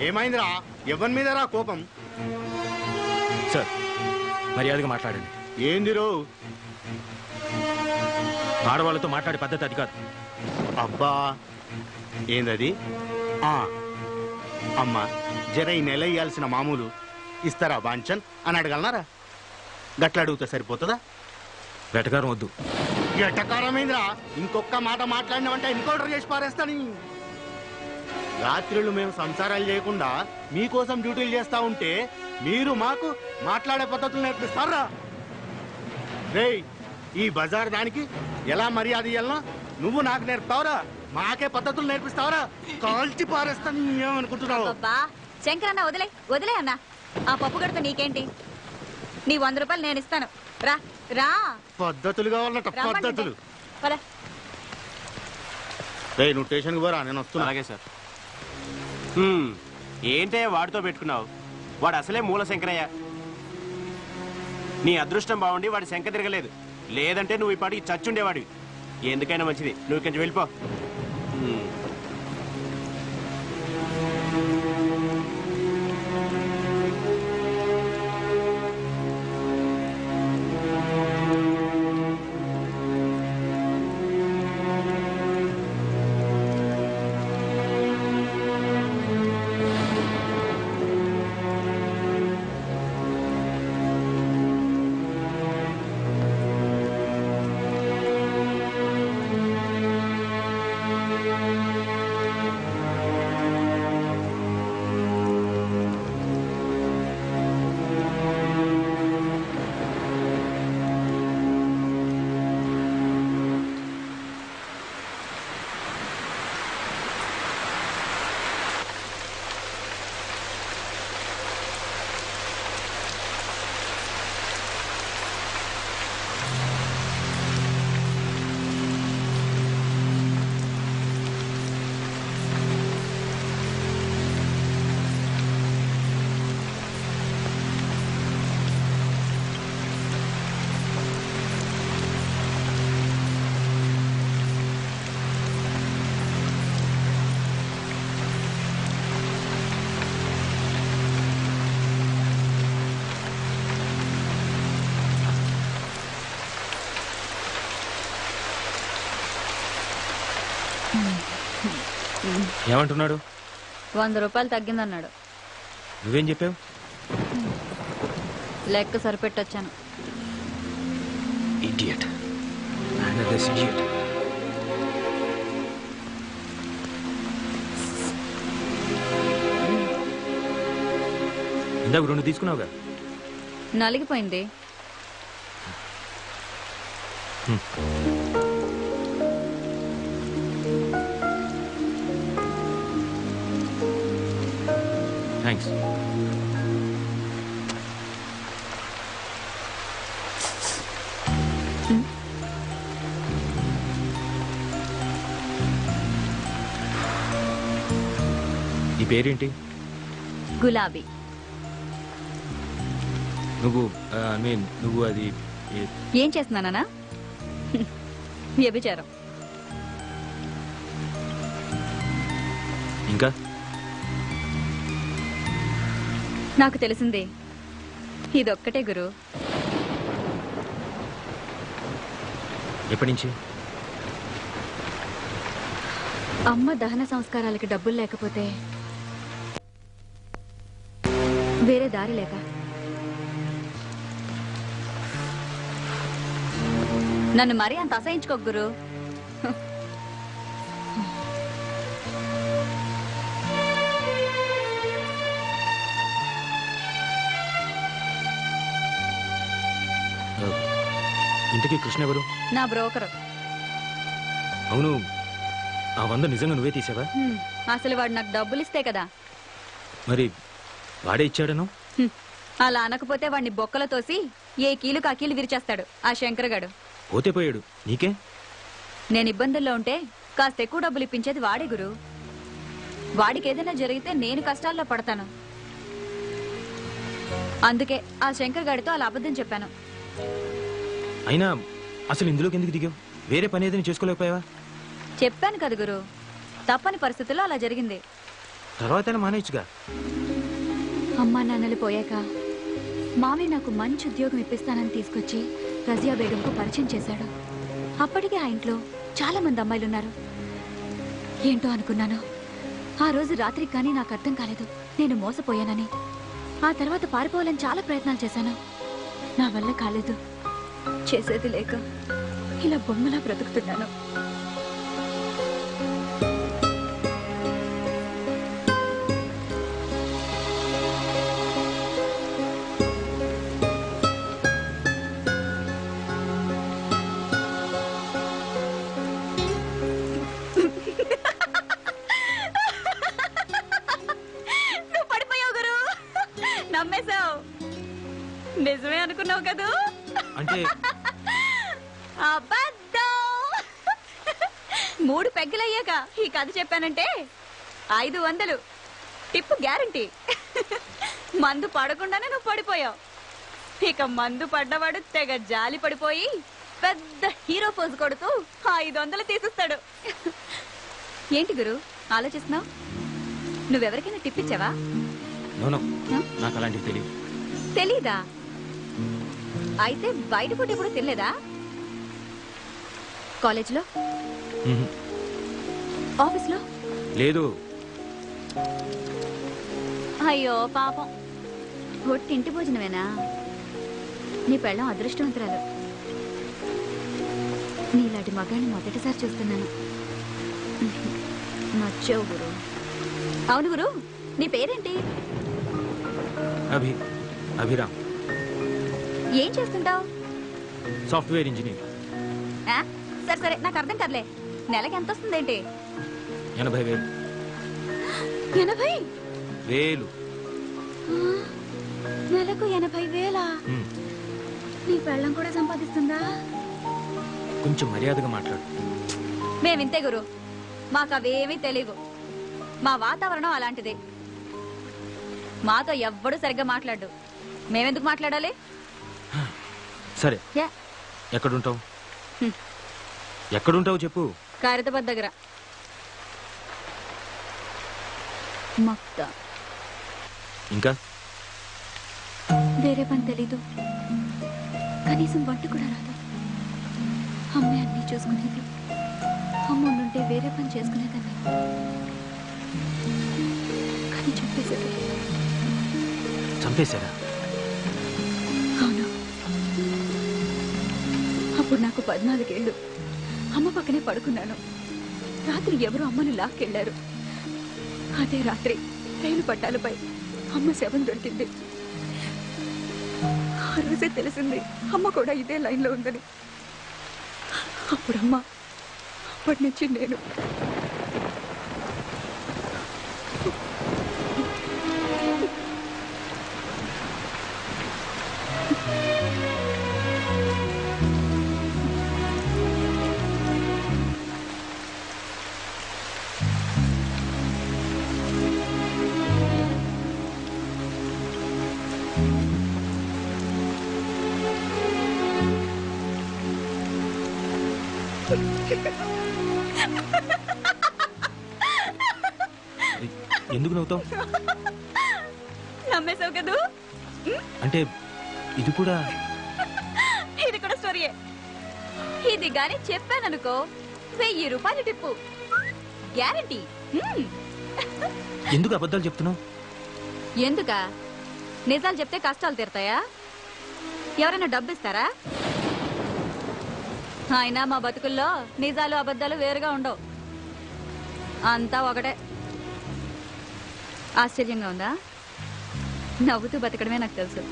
ఏమైందిరా? ఎవరి మీద రా కోపం? సార్ మర్యాదగా మాట్లాడండి. ఏందిరో ఆడవాళ్ళతో మాట్లాడే పద్ధతి అది కాదు. అబ్బా ఏందది? ఆ, అమ్మా జర ఈ నెల ఇయ్యాల్సిన మామూలు. ఇస్తారా బాంచన్ అని అడగలనారా? గట్ల అడిగితే సరిపోతుందా? వెటకారం వద్దు. ఎటకారమైందిరా ఇంకొక మాట మాట్లాడినామంటే ఎన్కౌంటర్ చేసి పారేస్తాని రాత్రులు మేము సంసారాలు చేయకుండా మీకోసం డ్యూటీలు చేస్తా ఉంటే మీరు మాకు మాట్లాడే పద్ధతులు నేర్పిస్తారా? రేయ్ ఈ బజార్ దానికి ఎలా మర్యాద ఇయ్యాలనో నువ్వు నాకు నేర్పుతావురా. మాకే పద్ధతులు నేర్పిస్తావురా. కాల్చి పారేస్తాను ఏమనుకుంటున్నావు అబ్బా శంకర్ అన్న వదిలే వదిలే అన్న. ఆ పప్పు గడత నీకేంటి? నీ వంద రూపాయలు నేను ఇస్తాను. రా రా. పద్ధతులు కావాలట రమ్మంటుంటే. పద్ధతులు. పద. రేయ్ నువ్వు స్టేషన్కి పోరా నేను వస్తున్నా. అలాగే సార్. ఏంటే వాడితో పెట్టుకున్నావు? వాడు అసలే మూల శంకరయ్య. నీ అదృష్టం బాగుండి వాడి శంక తిరగలేదు. లేదంటే నువ్వు ఈ పాటికి చచ్చుండేవాడివి. ఎందుకైనా మంచిది. నువ్వు కొంచెం వెళ్ళిపో. ఏమంటున్నాడు? వంద రూపాయలు తగ్గిందన్నాడు. నువ్వేం చెప్పావు? లెక్క సరిపెట్టొచ్చాను. ఇడియట్ ఇడియట్ ఇందాక రెండు తీసుకున్నావుగా? నలిగిపోయింది. థ్యాంక్స్ నీ పేరేంటి? గులాబీ. నువ్వు ఐ మీన్ నువ్వు అది ఏ- ఏం చేస్తున్నానా వ్యభిచారం. ఇంకా? నాకు తెలిసిందే. ఇదొక్కటే గురు. ఎప్పటి నుంచి? అమ్మ దహన సంస్కారాలకి డబ్బులు లేకపోతే వేరే దారి లేక. నన్ను మరీ అంత అసహించుకో గురు. ఇంతకీ కృష్ణ ఎవరు? నా బ్రోకరు. అవును ఆ వంద నిజంగా నువ్వే తీసావా? అసలు వాడు నాకు డబ్బులు ఇస్తే కదా. మరి వాడే ఇచ్చాడను? హ్మ్, అలా అనకపోతే వాడిని బొక్కలో తోసి ఏ కీలు కా కీలు విరిచేస్తాడు ఆ శంకరగాడు. పోతే పోయాడు. నీకే? నేను ఇబ్బందుల్లో ఉంటే కాస్త ఎక్కువ డబ్బులు ఇప్పించేది వాడే గురు. వాడికి ఏదైనా జరిగితే నేను కష్టాల్లో పడతాను. అందుకే ఆ శంకర్ గాడితో అలా అబద్ధం చెప్పాను. అయినా అసలు ఇందులోకి ఎందుకు దిగావు? వేరే పని ఏదైనా చేసుకోలేకపోయావా? చెప్పాను కదా గురు. తప్పని పరిస్థితుల్లో అలా జరిగింది. తర్వాత మానేయచ్చుగా? అమ్మా నాన్నలు పోయాక మావి నాకు మంచి ఉద్యోగం ఇప్పిస్తానని తీసుకొచ్చి రజియా బేగంకు పరిచయం చేశాడు. అప్పటికే ఆ ఇంట్లో చాలా మంది అమ్మాయిలు ఉన్నారు ఏంటో అనుకున్నాను. ఆ రోజు రాత్రికి కానీ నాకు అర్థం కాలేదు. నేను మోసపోయానని. ఆ తర్వాత పారిపోవాలని చాలా ప్రయత్నాలు చేశాను. నా వల్ల కాలేదు. చేసేది లేక ఇలా బొమ్మలా బ్రతుకుతున్నాను. మూడు పెగ్గలయ్యాక ఈ కథ చెప్పానంటే ఐదు వందలు. Tip guarantee. మందు పడకుండానే నువ్వు పడిపోయావు. ఇక మందు పడ్డవాడు తెగ జాలి పడిపోయి పెద్ద హీరో పోజు కొడుతూ ఐదు వందలు తీసిస్తాడు. ఏంటి గురు ఆలోచిస్తున్నావు? నువ్వెవరికైనా టిప్ ఇచ్చావా? నోనో హ? నాకు అలాంటివి తెలియదు తెలీదా? అయితే బయట ఫుడ్ ఎప్పుడు తినలేదా? కాలేజ్లో. ఆఫీస్లో? లేదు. అయ్యో పాపం. ఇంటి భోజనమేనా? నీ పెళ్ళం అదృష్టవంతురాలు. నీలాంటి మగాన్ని మొదటిసారి చూస్తున్నాను. నచ్చావు గురు. అవును గురు నీ పేరేంటి? అభి అభిరామ్. ఏం చేస్తుంటావు? Software engineer. సరే సరే నాకు అర్థం కదలే. నెలకి ఎంత వస్తుందేంటి? ఎనభై వేలు. ఎనభై? వేలు. నెలకు ఎనభై వేలా. నీ పెళ్ళం కూడా సంపాదిస్తుందా? కొంచెం మర్యాదగా మాట్లాడు. మేమింతే గురు. మాకు అవేమీ తెలియవు మా వాతావరణం అలాంటిదే. మాతో ఎవ్వడు సరిగ్గా మాట్లాడు మేమెందుకు మాట్లాడాలి? సరే. ఎక్కడుంటావు. ఎక్కడుంటావు చెప్పు. ఖైరతాబాద్ దగ్గర మక్తా. ఇంకా? వేరే పని తెలీదు. కనీసం వంట కూడా రాదు. అమ్మే అన్నీ చూసుకునేది. అమ్మ ఉండుంటే వేరే పని చేసుకునేదాన్ని. కానీ చెప్పేసేది చంపేశారా? అవును. అప్పుడు నాకు పద్నాలుగేళ్ళు. అమ్మ పక్కనే పడుకున్నాను. రాత్రి ఎవరు అమ్మను లాక్కెళ్ళారు అదే రాత్రి రైలు పట్టాలపై అమ్మ శవం దొరికింది. ఆ రోజే తెలిసింది అమ్మ కూడా ఇదే లైన్లో ఉందని. అప్పుడమ్మ అప్పటి నుంచి నేను ఎందుకు నవ్వుతావు? నమ్మేశావు కదూ? అంటే ఇది కూడా ఇది కూడా స్టోరీయే. ఇది గాని చెప్పాననుకో వెయ్యి రూపాయలు టిప్పు. గ్యారంటీ. ఎందుకు అబద్ధాలు చెప్తున్నావు? ఎందుక? నిజాలు చెప్తే కష్టాలు తీరుతాయా? ఎవరైనా డబ్బు ఇస్తారా అయినా మా బతుకుల్లో నిజాలు అబద్ధాలు వేరుగా ఉండవు. అంతా ఒకటే. ఆశ్చర్యంగా ఉందా? నవ్వుతూ బతకడమే నాకు తెలుసు.